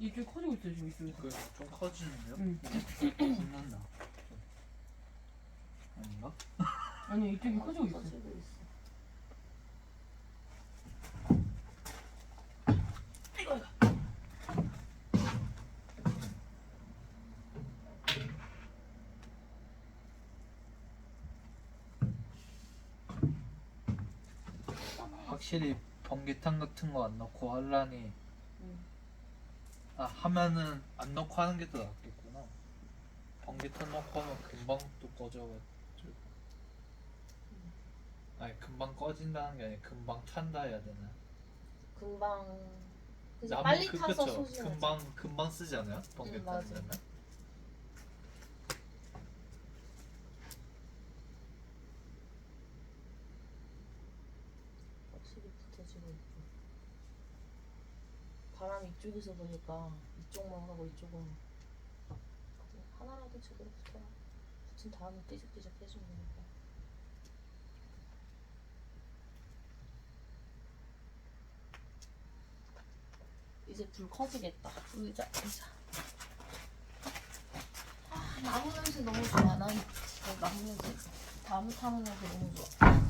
이쪽 커지고 있어 지금 이쪽에서. 그좀 커지는데요? 응. 붙는다. 아닌가? 아니 이쪽이 커지고 있어. 커지고 있어. 확실히 번개탄 같은 거 안 넣고 할라니 응. 아 하면은 안 넣고 하는 게 더 낫겠구나. 번개탄 넣고 하면 금방 또 꺼져가지고. 아니 금방 꺼진다는 게 아니라 금방 탄다 해야 되나? 금방 그치, 나무 빨리 그- 타서 그쵸? 소진하지. 금방 금방 쓰지 않아요? 번개탄 맞아. 되면? 확실히 붙어지고 있고. 바람 이쪽에서 보니까 이쪽만 하고 이쪽은 하나라도 제대로 붙어야 붙은 다음에 삐죽삐죽 해주면 되니까. 이제 불 커지겠다. 의자, 의자. 아, 나무 냄새 너무 좋아. 난 진짜 나무 냄새, 나무 타는 냄새 너무 좋아.